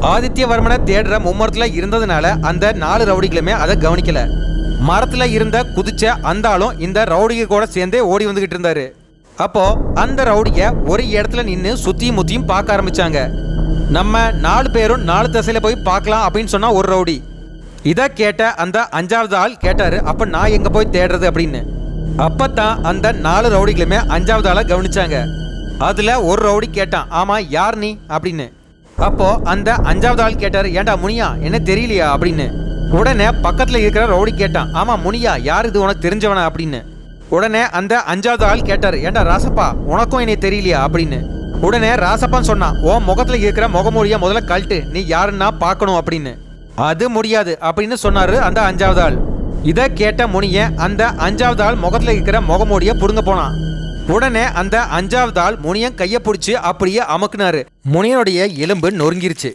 ஆதித்யவர்மனை தேடுற மும்மரத்தில் இருந்ததுனால அந்த நாலு ரவுடிகளுமே அதை கவனிக்கல. மரத்தில் இருந்த குதிச்ச அந்த ஆளும் இந்த ரவுடிக கூட சேர்ந்தே ஓடி வந்துகிட்டு இருந்தாரு. அப்போ அந்த ரவுடிய ஒரு இடத்துல நின்று சுத்தியும் முத்தியும் பார்க்க ஆரம்பிச்சாங்க. நம்ம நாலு பேரும் நாலு திசையில போய் பார்க்கலாம் அப்படின்னு சொன்னா ஒரு ரவுடி. இதை கேட்ட அந்த அஞ்சாவது ஆள் கேட்டாரு அப்ப நான் எங்க போய் தேடுறது? அப்படின்னு. அப்பத்தான் அந்த நாலு ரவுடிகளுமே அஞ்சாவது ஆளை கவனிச்சாங்க. அதுல ஒரு ரவுடி கேட்டான் ஆமா யார் நீ? அப்படின்னு. அப்போ அந்த அஞ்சாவது ஆள் கேட்டார் ஏன்டா முனியா என்ன தெரியலையா? அப்படின்னு. உடனே பக்கத்துல இருக்கிற ரவுடி கேட்டான் ஆமா முனியா யார் இது? உனக்கு தெரிஞ்சவனா? அப்படின்னு. உடனே அந்த அஞ்சாவது ஆள் கேட்டார் ஏன்டா ராசப்பா உனக்கும் என்னை தெரியலையா? அப்படின்னு. உடனே ராசப்பான் சொன்னான் உன் முகத்துல இருக்கிற முகமூடிய முதல்ல கழட்டு நீ யாருன்னா பார்க்கணும் அப்படின்னு. அது முடியாது அப்படின்னு சொன்னாரு அந்த அஞ்சாவது ஆள். இதை கேட்ட முனிய அந்த அஞ்சாவது ஆள் முகத்துல இருக்கிற முகமூடிய புடுங்க போனான். உடனே அந்த அஞ்சாவது ஆள் முனியன் கையை பிடிச்சி அப்படியே அமுக்குனாரு. முனியனுடைய எலும்பு நொறுங்கிருச்சு.